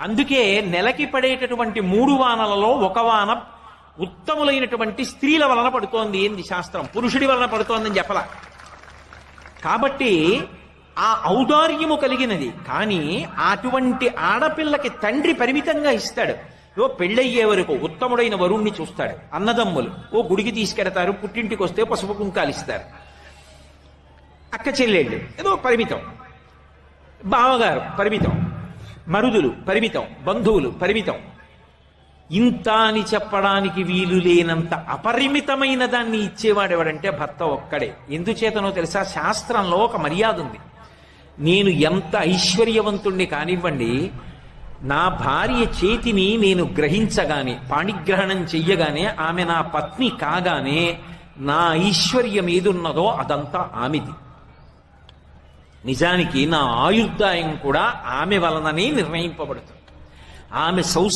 అందుకే నెలకి పడేటటువంటి మూడు వానలలో ఒక వాన ఉత్తములైనటువంటి స్త్రీల వలన పడుతోంది ఏంది శాస్త్రం. పురుషుడి వలన పడుతోందని చెప్పలా. కాబట్టి ఆ ఔదార్యము కలిగినది. కానీ అటువంటి ఆడపిల్లకి తండ్రి పరిమితంగా ఇస్తాడు. ఓ పెళ్ళయ్యే వరకు ఉత్తముడైన వరుణ్ణి చూస్తాడు. అన్నదమ్ములు ఓ గుడికి తీసుకెడతారు పుట్టింటికి వస్తే పసుపు కుంకాలు ఇస్తారు. అక్క చెల్లెళ్ళు ఏదో పరిమితం. బావగారు పరిమితం. మరుదులు పరిమితం బంధువులు పరిమితం. ఇంత అని చెప్పడానికి వీలు లేనంత అపరిమితమైన దాన్ని ఇచ్చేవాడు ఎవడంటే భర్త ఒక్కడే. ఎందుచేతనో తెలుసా? శాస్త్రంలో ఒక మర్యాద ఉంది నేను ఎంత ఐశ్వర్యవంతుణ్ణి కానివ్వండి నా భార్య చేతిని నేను గ్రహించగానే పాణిగ్రహణం చెయ్యగానే ఆమె నా పత్ని కాగానే నా ఐశ్వర్యం ఏదున్నదో అదంతా ఆమెది. నిజానికి నా ఆయుర్దాయం కూడా ఆమె వలననే నిర్ణయింపబడుతుంది. ఆమె సౌస్